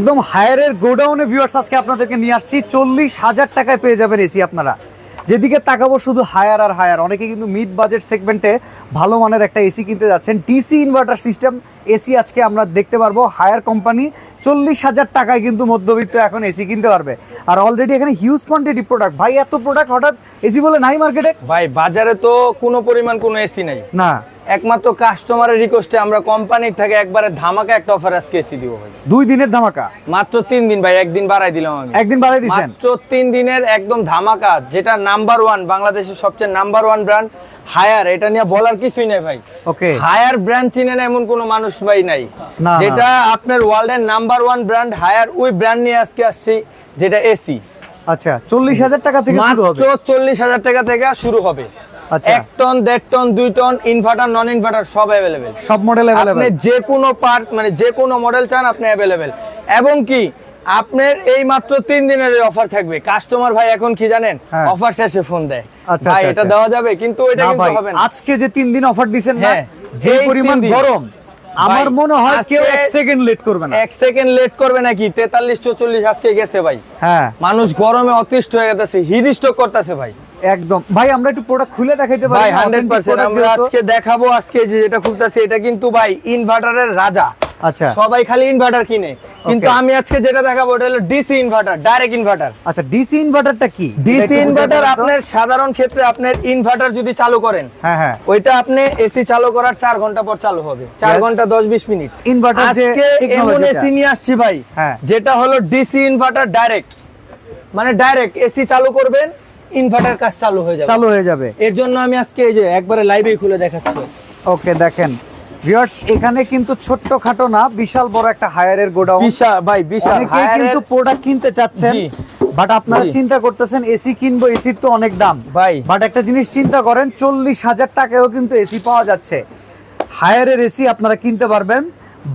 একদম হায়ারের গোডাউনে ভিউয়ার্স আজকে আপনাদেরকে নিয়ে আসছি। চল্লিশ হাজার টাকায় পেয়ে যাবেন এসি আপনারা। যেদিকে তাকাবো শুধু হায়ার আর হায়ার অনেকে কিন্তু মিড বাজেট সেগমেন্টে ভালো মানের একটা এসি কিনতে যাচ্ছেন। ডিসি ইনভার্টার সিস্টেম এসি আজকে আমরা দেখতে পারব। হায়ার কোম্পানি চল্লিশ হাজার টাকায় কিন্তু মধ্যবিত্ত এখন এসি কিনতে পারবে। আর অলরেডি এখানে হিউজ কোয়ান্টিটি প্রোডাক্ট ভাই এত প্রোডাক্ট হঠাৎ এসি বলে নাই মার্কেটে ভাই বাজারে তো কোনো পরিমাণ কোনো এসি নাই। না। একমাত্র কাস্টমারের রিকোয়েস্টে আমরা কোম্পানির থেকে একবারে ধামাকা একটা অফার আজকে এসি দিব ভাই। দুই দিনের ধামাকা? মাত্র তিন দিন ভাই একদিন বাড়াই দিলাম আমি। একদিন বাড়াই দিচ্ছেন মাত্র তিন দিনের একদম ধামাকা যেটা নাম্বার ওয়ান বাংলাদেশের সবচেয়ে নাম্বার ওয়ান ব্র্যান্ড হায়ার এটা নিয়ে বলার কিছুই নেই ভাই। ওকে। হায়ার ব্র্যান্ড চিনে না এমন কোনো মানুষ ভাই নাই। যেটা আপনার ওয়ার্ল্ডের নাম্বার ওয়ান ব্র্যান্ড হায়ার ওই ব্র্যান্ড নিয়ে আজকে আসছি যেটা এসি আচ্ছা চল্লিশ হাজার টাকা থেকে শুরু হবে। মাত্র চল্লিশ হাজার টাকা থেকে শুরু হবে। আচ্ছা। এক টন দেড় টন দুই টন ইনভার্টার নন ইনভার্টার সব অ্যাভেলেবেল সব মডেল আপনি অ্যাভেলেবেল যে কোনো পার্ট মানে যে কোনো মডেল চান আপনি অ্যাভেলেবেল এবং কি আপনার এই মাত্র তিন দিনের অফার থাকবে। কাস্টমার ভাই এখন কি জানেন? হ্যাঁ। অফার শেষে ফোন দেয়। আচ্ছা, আচ্ছা, এটা আচ্ছা। দেওয়া যাবে কিন্তু এটা কিন্তু হবে না। আজকে যে তিন দিন অফার দিছেন না হ্যাঁ, যে পরিমাণ গরম আমার মনে হয় কেউ এক সেকেন্ড লেট করবে না। এক সেকেন্ড লেট করবে নাকি? তেতাল্লিশ চল্লিশ আজকে গেছে ভাই। হ্যাঁ। মানুষ গরমে অতিষ্ঠ হয়ে গেছে হিট স্ট্রোক করতেছে ভাই। একদম। ভাই আমরা একটু প্রোডাক্ট খুলে দেখাইতে পারি ভাই না? হান্ড্রেড Authentic পার্সেন্ট product আমরা আজকে দেখাবো আজকে যে যেটা খুলতেছে এটা কিন্তু ভাই ইনভার্টারের রাজা। আচ্ছা। সবাই খালি ইনভার্টার কিনে। কিন্তু আমি আজকে যেটা দেখাবো ওটা হলো ডিসি ইনভার্টার ডাইরেক্ট ইনভার্টার আচ্ছা ডিসি ইনভার্টারটা কি? ডিসি ইনভার্টার আপনার সাধারণ ক্ষেত্রে আপনার ইনভার্টার যদি চালু করেন হ্যাঁ হ্যাঁ। ওইটা আপনি এসি চালু করার চার ঘণ্টা পর চালু হবে। চার ঘণ্টা দশ বিশ মিনিট। Inverter যে এমন এসি নিয়ে আসছি ভাই হ্যাঁ। যেটা হলো ডিসি ইনভার্টার ডাইরেক্ট মানে ডাইরেক্ট এসি চালু করবেন ইনভার্টার কাজ চালু হয়ে যাবে। চালু হয়ে যাবে। এর জন্য আমি আজকে এই যে একবারে লাইভেই খুলে দেখাচ্ছি। ওকে দেখেন। ভিউয়ার্স এখানে কিন্তু ছোট্ট খাটো না বিশাল বড় একটা হায়ারের গোডাউন। বিশাল ভাই বিশাল। অনেকেই কিন্তু প্রোডাক্ট কিনতে চাচ্ছেন বাট আপনারা চিন্তা করতেছেন এসি কিনবো এসির তো অনেক দাম। ভাই। বাট একটা জিনিস চিন্তা করেন চল্লিশ হাজার টাকায়ও কিন্তু এসি পাওয়া যাচ্ছে। হায়ারের এসি আপনারা কিনতে পারবেন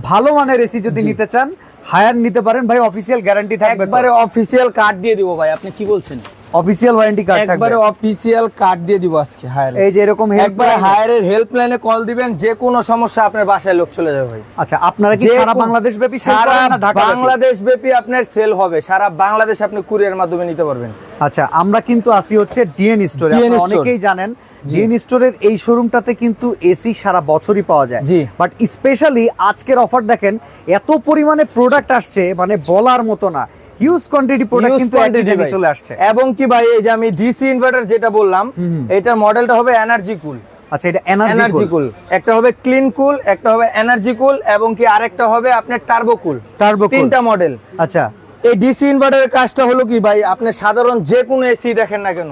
ভালো মানের এসি যদি নিতে চান হায়ার নিতে পারেন ভাই অফিসিয়াল গ্যারান্টি থাকবে একবারে অফিসিয়াল কার্ড দিয়ে দিব ভাই আপনি কি বলছেন? অফিসিয়াল ওয়ারেন্টি কার্ড থাকবে। একবারে অফিসিয়াল কার্ড দিয়ে দিব আজকে হায়ার এই যে এরকম একবারে হায়ারের হেল্পলাইনে কল দিবেন যে কোনো সমস্যা আপনার বাসায় লোক চলে যাবে ভাই। আচ্ছা আপনারা কি সারা বাংলাদেশ ব্যাপী সারা ঢাকা বাংলাদেশ ব্যাপী আপনার সেল হবে সারা বাংলাদেশ আপনি কুরিয়ার মাধ্যমে নিতে পারবেন। আচ্ছা আমরা কিন্তু আসি হচ্ছে ডিএন স্টোরে। অনেকেই জানেন ডিএন স্টোরের এই শোরুমটাতে কিন্তু এসি সারা বছরই পাওয়া যায়। জি। বাট স্পেশালি আজকের অফার দেখেন এত পরিমাণে প্রোডাক্ট আসছে মানে বলার মতো না। হিউজ কোয়ান্টিটি প্রোডাক্ট কিন্তু quantity চলে আসছে। এবং কি ভাই এই যে আমি ডিসি ইনভার্টার যেটা বললাম এটার মডেলটা হবে এনার্জি কুল আচ্ছা এটা এনার্জি এনার্জি কুল একটা হবে ক্লিন কুল একটা হবে এনার্জি কুল এবং কি আরেকটা হবে আপনার টার্বো কুল টার্বো তিনটা মডেল আচ্ছা। এই ডিসি ইনভার্টারের কাজটা হলো কি ভাই? আপনি সাধারণ যে কোনো এসি দেখেন না কেন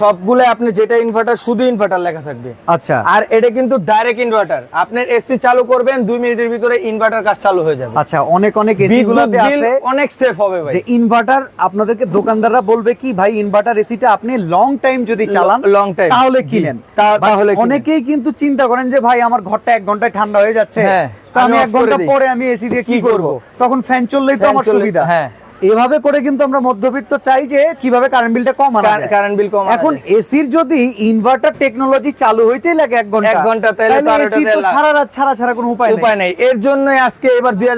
সবগুলো আপনি যেটা ইনভার্টার শুধু ইনভার্টার লেখা থাকবে। আচ্ছা। আর এটা কিন্তু ডাইরেক্ট ইনভার্টার আপনার এসি চালু করবেন মিনিটের ভিতরে ইনভার্টার কাজ চালু হয়ে যাবে। আচ্ছা অনেক অনেক এসি গুলাতে আছে অনেক সেফ হবে ভাই। যে ইনভার্টার আপনাদেরকে দোকানদাররা বলবে কি ভাই ইনভার্টার এসিটা আপনি লং টাইম যদি চালান লং টাইম তাহলে কিনেন। তাহলে অনেকেই কিন্তু চিন্তা করেন যে ভাই আমার ঘরটা এক ঘন্টায় ঠান্ডা হয়ে যাচ্ছে হ্যাঁ, আমি এক ঘণ্টা পরে আমি এসি দিয়ে কি করব? তখন ফ্যান চললেই তো আমার সুবিধা। হ্যাঁ। এভাবে করে কিন্তু আমরা মধ্যবিত্ত চাই যে কীভাবে কারেন্ট বিলটা কম কারেন্ট বিল কম এখন এসির যদি ইনভার্টার টেকনোলজি চালু হইতেই লাগে এক ঘণ্টা এক ঘণ্টা, তাহলে এসি তো সারা রাত ছাড়া ছাড়া কোনো উপায় নেই। উপায় নেই। এর জন্য আজকে এবার দুই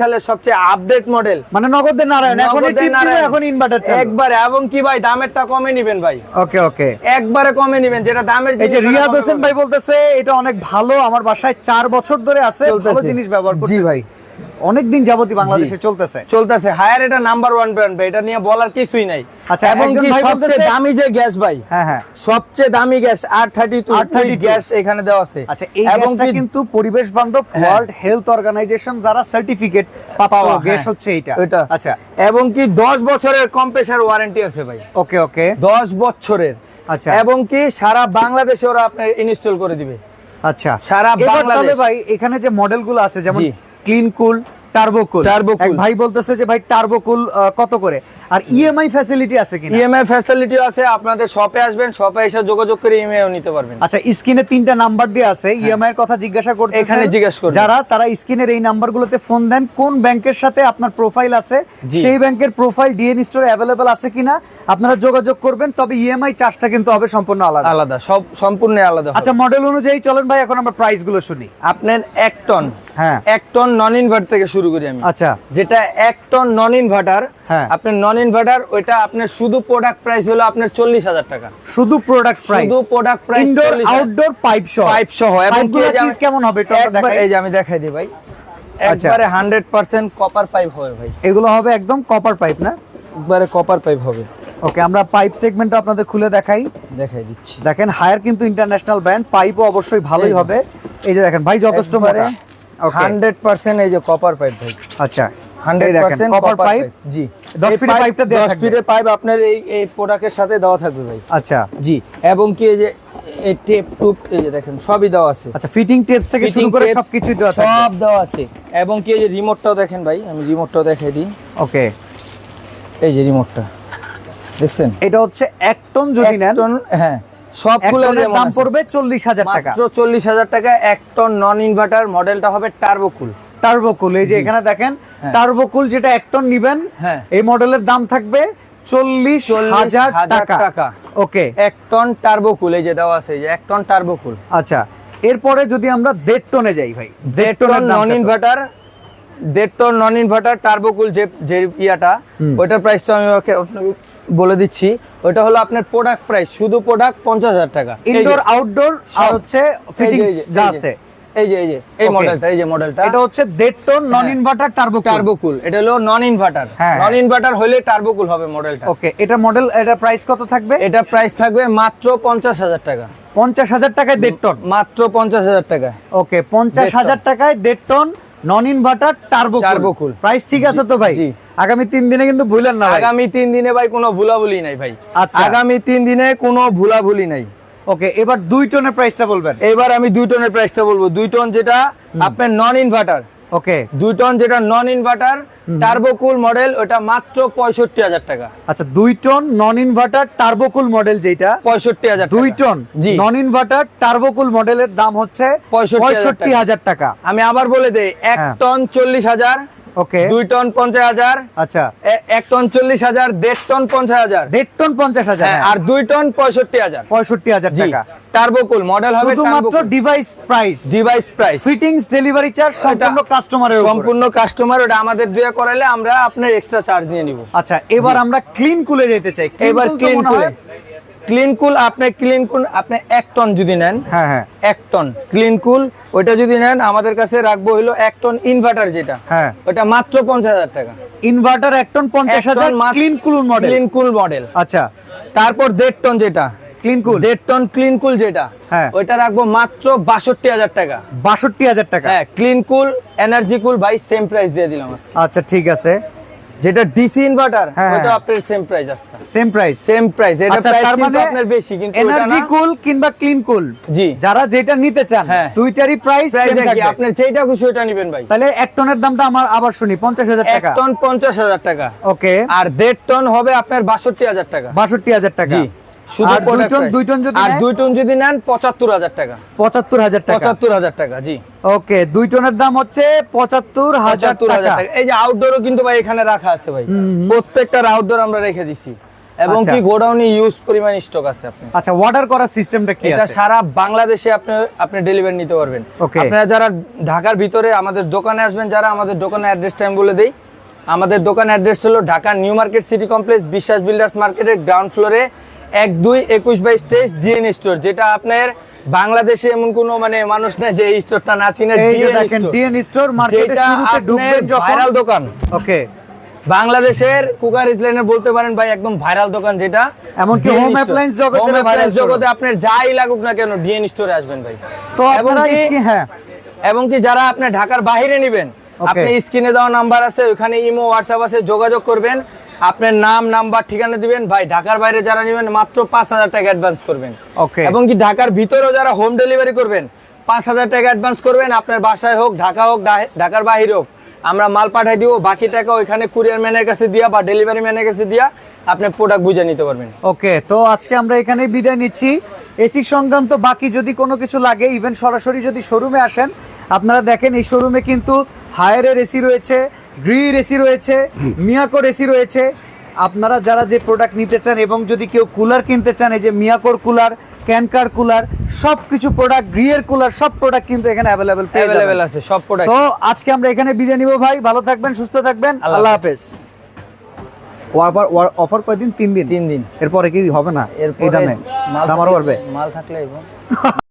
সালের সবচেয়ে আপডেট মডেল মানে নগদের নারায়ণ এখন টিপ এখন ইনভার্টার একবারে এবং কি ভাই দামেরটা কমে নিবেন ভাই। ওকে ওকে। একবারে কমে নিবেন যেটা দামের এই যে রিয়াদ হোসেন ভাই বলতেছে এটা অনেক ভালো আমার বাসায় চার বছর ধরে আছে ভালো জিনিস ব্যবহার জি ভাই। অনেক দিন যাবতই বাংলাদেশে চলতেছে। চলতেছে। হায়ার এটা নাম্বার ওয়ান ব্র্যান্ড ভাই এটা নিয়ে বলার কিছুই নাই। আচ্ছা, এবং কি সবচেয়ে দামি যে গ্যাস ভাই হ্যাঁ হ্যাঁ। সবচেয়ে দামি গ্যাস আর থার্টি টু R32 গ্যাস এখানে দেওয়া আছে। আচ্ছা এই গ্যাসটা কিন্তু পরিবেশ বান্ধব। ওয়ার্ল্ড হেলথ অর্গানাইজেশন যারা সার্টিফিকেট পাওয়া গ্যাস হ্যাঁ। হচ্ছে এটা। ওইটা আচ্ছা। এবং কি দশ বছরের কম্প্রেসার ওয়ারেন্টি আছে ভাই। ওকে ওকে। দশ বছরের। আচ্ছা। এবং কি সারা বাংলাদেশে ওরা আপনার ইনস্টল করে দিবে। আচ্ছা। সারা বাংলাদেশ। ভাই এখানে যে মডেলগুলো আছে যেমন। Clean cool turbo cool Turbo ভাই বলতেছে যে ভাই টার্বো কুল কত করে? আর ইএমআই ফ্যাসিলিটি আছে কিনা? ইএমআই ফ্যাসিলিটি আছে আপনাদের শপে আসবেন শপে এসে যোগাযোগ করে ইএমআইও নিতে পারবেন। আচ্ছা স্ক্রিনে তিনটা নাম্বার দিয়ে আছে ইএমআই এর কথা জিজ্ঞাসা করতে হ্যাঁ। এখানে জিজ্ঞাসা করবেন। যারা তারা স্ক্রিনের এই নাম্বারগুলোতে ফোন দেন কোন ব্যাংকের সাথে আপনার প্রোফাইল আছে সেই ব্যাংকের প্রোফাইল ডিএন স্টোরে অ্যাভেলেবল আছে কিনা আপনারা যোগাযোগ করবেন তবে ইএমআই চার্জটা কিন্তু হবে সম্পূর্ণ আলাদা। আলাদা সব সম্পূর্ণ আলাদা আচ্ছা মডেল অনুযায়ী চলেন ভাই এখন আমরা প্রাইসগুলো শুনি। আপনার এক টন হ্যাঁ। এক টন নন ইনভার্টার থেকে শুরু করি আমি। আচ্ছা। যেটা এক টন নন ইনভার্টার হ্যাঁ। আপনার নন ইনভার্টার ওইটা আপনার শুধু প্রোডাক্ট প্রাইস হলো আপনার চল্লিশ হাজার টাকা। শুধু প্রোডাক্ট প্রাইস শুধু price ইনডোর আউটডোর পাইপ সহ। পাইপ সহ এবং কেমন হবে। এই যে আমি দেখাই দিই ভাই। আচ্ছা। একবারে হান্ড্রেড পার্সেন্ট কপার পাইপ হবে ভাই। এগুলো হবে একদম কপার পাইপ না? একবারে কপার পাইপ হবে। ওকে আমরা পাইপ সেগমেন্টটা আপনাদের খুলে দেখাই। দেখাই দিচ্ছি। দেখেন হায়ার কিন্তু ইন্টারন্যাশনাল ব্র্যান্ড পাইপও অবশ্যই ভালোই হবে। এই যে দেখেন ভাই যথেষ্ট Okay, হান্ড্রেড পার্সেন্ট এই যে কপার পাইপ ভাই। আচ্ছা। হান্ড্রেড এই দেখেন percent copper copper pipe pipe জি। দশ এই ফিটের পাইপটা দেওয়া দশ থাকবে। ফিটের পাইপ আপনার এই এই প্রোডাক্টের সাথে দেওয়া থাকবে ভাই। আচ্ছা। জি এবং কি এই যে এই টেপ টুপ এই যে দেখেন সবই দেওয়া আছে। আচ্ছা ফিটিং টিপস থেকে শুরু করে tapes দেওয়া থাকবে। সব দেওয়া আছে। এবং কি এই যে রিমোটটাও দেখেন ভাই আমি রিমোটটাও দেখাই দিই। ওকে। এই যে রিমোটটা দেখছেন? এটা হচ্ছে টন যদি এক নেন টন হ্যাঁ সবগুলো দাম পড়বে চল্লিশ হাজার টাকা। মাত্র চল্লিশ হাজার টাকা এক টন নন ইনভার্টার মডেলটা হবে টার্বোকুল টার্বোকুল এই যে এখানে দেখেন। টার্বোকুল যেটা এক টন নিবেন হ্যাঁ। এই মডেলের দাম থাকবে চল্লিশ হাজার টাকা। ওকে। এক টন টার্বোকুল এই যে দেওয়া আছে যে এক টন টার্বোকুল। আচ্ছা এরপরে যদি আমরা দেড় টনে যাই ভাই দেড় টন নন ইনভার্টার দেড় ton non inverter turbo cool যে যে ইয়াটা। ওইটার প্রাইসটা আমি ওকে বলে দিচ্ছি ওইটা হলো আপনার প্রোডাক্ট প্রাইস শুধু প্রোডাক্ট পঞ্চাশ হাজার টাকা। ইনডোর আউটডোর আর হচ্ছে ফিটিংস যা। আছে। এই যে এই যে এই মডেলটা এই যে মডেলটা এটা হচ্ছে দেড় টন নন। ইনভার্টার টার্বোকুল এটা হলো নন ইনভার্টার নন। ইনভার্টার হলে টার্বোকুল হবে মডেলটা ওকে এটা মডেল এটা প্রাইস কত থাকবে? এটা প্রাইস থাকবে মাত্র পঞ্চাশ হাজার টাকা। পঞ্চাশ হাজার টাকায় দেড় টন মাত্র পঞ্চাশ হাজার টাকা ওকে পঞ্চাশ হাজার টাকায় দেড় ton non inverter turbo Turbocool। Price ঠিক আছে তো ভাই? আগামী তিন দিনে কিন্তু ভুলেন না আগামী তিন দিনে ভাই কোনো ভুলাভুলি নাই ভাই। আচ্ছা। আগামী তিন দিনে কোনো ভুলাভুলি নাই। ওকে এবার দুই টনের প্রাইসটা বলবেন। এবার আমি দুই টনের প্রাইসটা বলব। দুই টন যেটা আপনার নন ইনভার্টার ওকে দুই টন যেটা নন ইনভার্টার টার্বোকুল মডেল ওটা মাত্র পঁয়ষট্টি হাজার টাকা। আচ্ছা দুই ton non inverter turbo cool model যেটা পঁয়ষট্টি হাজার দুই টন জি। নন ইনভার্টার টার্বোকুল মডেলের দাম হচ্ছে 65,000 পঁয়ষট্টি হাজার টাকা। আমি আবার বলে দেই এক হ্যাঁ। টন চল্লিশ হাজার ওকে দুই টন পঞ্চাশ হাজার আচ্ছা। এক টন চল্লিশ হাজার দেড় টন পঞ্চাশ হাজার। দেড় টন পঞ্চাশ হাজার হ্যাঁ, আর দুই টন পঁয়ষট্টি হাজার। পঁয়ষট্টি হাজার জি টাকা। টার্বোকুল মডেল হবে শুধুমাত্র device price device price fittings delivery charge সম্পূর্ণ কাস্টমারের সম্পূর্ণ কাস্টমার ওটা আমাদের দিয়ে করাইলে আমরা আপনার এক্সট্রা চার্জ নিয়ে নিব। আচ্ছা এবার আমরা ক্লিন কুলে যেতে চাই। এবার ক্লিন কুল হয়- ক্লিন কুল আপনি ক্লিন কুল আপনি এক টন যদি নেন হ্যাঁ হ্যাঁ। এক টন ক্লিন কুল ওইটা যদি নেন আমাদের কাছে রাখব হলো এক টন ইনভার্টার যেটা। হ্যাঁ। ওটা মাত্র পঞ্চাশ হাজার টাকা। ইনভার্টার এক টন পঞ্চাশ হাজার clean cool model clean cool model আচ্ছা। তারপর দেড় টন যেটা। ক্লিন কুল দেড় টন ক্লিন কুল যেটা। হ্যাঁ। ওইটা রাখব মাত্র বাষট্টি হাজার টাকা। বাষট্টি হাজার টাকা। হ্যাঁ ক্লিন কুল এনার্জি কুল ভাই সেম প্রাইস দিয়ে দিলাম আজকে। আচ্ছা ঠিক আছে। যেটা ডিসি ইনভার্টার হ্যাঁ, ওটা হ্যাঁ। আপনার সেম প্রাইস আছে সেম প্রাইস সেম প্রাইস এটা আচ্ছা প্রাইস কিন্তু মানে আপনার বেশি কিন্তু এনার্জি কুল কিংবা ক্লিন কুল জি। যারা যেটা নিতে চান হ্যাঁ। দুইটারই প্রাইস সেম থাকবে। আপনার যেটা খুশি ওটা নেবেন ভাই। তাহলে এক টনের দামটা আমার আবার শুনি পঞ্চাশ হাজার এক টাকা। টন পঞ্চাশ হাজার টাকা। ওকে আর দেড় টন হবে আপনার বাষট্টি হাজার টাকা। বাষট্টি হাজার টাকা। জি। যদি নেন? পঁচাত্তর হাজার টাকা। পঁচাত্তর হাজার টাকা। পঁচাত্তর হাজার টাকা জি। ওকে দুই টনের দাম হচ্ছে পঁচাত্তর হাজার হাজার টাকা। টাকা এই যে আউটডোরও কিন্তু ভাই এখানে রাখা আছে ভাই। প্রত্যেকটার আউটডোর আমরা রেখে দিছি। এবং আচ্ছা। কি গোডাউনে ইউজ পরিমাণ স্টক আছে আপনি আচ্ছা অর্ডার করার সিস্টেমটা কি এটা সারা বাংলাদেশে আপনি আপনি ডেলিভারি নিতে পারবেন. আপনারা যারা ঢাকার ভিতরে আমাদের দোকানে আসবেন যারা আমাদের দোকানের অ্যাড্রেসটা আমি বলে দেই আমাদের দোকান অ্যাড্রেস হলো Dhaka new market city complex Biswas builders মার্কেটের গ্রাউন্ড ফ্লোরে এক দুই একুশ বাইশ তেইশ ডিএন স্টোর যেটা আপনার বাংলাদেশে এমন কোনো মানে মানুষ নাই যে এই স্টোরটা না চিনে। ডিএন স্টোর মার্কেটে শুরুতে ঢুকবেন আপনার যখন ভাইরাল দোকান। ওকে। বাংলাদেশের কুকার ইসলাইনের বলতে পারেন ভাই একদম ভাইরাল দোকান যেটা। এমনকি Home viral appliance store। জগতে আপনার যাই লাগুক না কেন ডিএন স্টোরে আসবেন ভাই। তো আপনারা কি হ্যাঁ। এবং কি যারা আপনি ঢাকার বাইরে নেবেন আপনি স্ক্রিনে দেওয়া নাম্বার আছে ওখানে ইমো হোয়াটসঅ্যাপ আছে যোগাযোগ করবেন। আপনার নাম নাম্বার ঠিকানা দিবেন। ভাই ঢাকার বাইরে যারা নেবেন মাত্র পাঁচ হাজার টাকা অ্যাডভান্স করবেন। ওকে এবং কি ঢাকার ভিতরেও যারা হোম ডেলিভারি করবেন পাঁচ হাজার টাকা অ্যাডভান্স করবেন। আপনার বাসায় হোক ঢাকা হোক ঢাকার বাহিরে হোক আমরা মাল পাঠাই দিব। বাকি টাকা ওইখানে কুরিয়ার ম্যানের কাছে দিয়া বা ডেলিভারি ম্যানের কাছে দিয়া আপনি প্রোডাক্ট বুঝে নিতে পারবেন। ওকে তো আজকে আমরা এখানে বিদায় নিচ্ছি। এসি সংক্রান্ত বাকি যদি কোনো কিছু লাগে ইভেন সরাসরি যদি শোরুমে আসেন আপনারা দেখেন এই শোরুমে কিন্তু হায়ারের এসি রয়েছে। গ্রির এসি রয়েছে মিয়াকোর এসি রয়েছে। আপনারা যারা যে প্রোডাক্ট নিতে চান এবং যদি কেউ কুলার কিনতে চান এই যে মিয়াকোর কুলার ক্যানকার কুলার সব কিছু প্রোডাক্ট গ্রিয়ের কুলার সব প্রোডাক্ট কিন্তু এখানে অ্যাভেলেবেল অ্যাভেলেবেল আছে সব প্রোডাক্ট তো আজকে আমরা এখানে বিদায় নিব ভাই ভালো থাকবেন সুস্থ থাকবেন আল্লাহ হাফেজ। অফার কয়দিন? তিন দিন? তিন দিন। এরপরে কি হবে না? এই দামে। দাম আরও বাড়বে। মাল থাকলে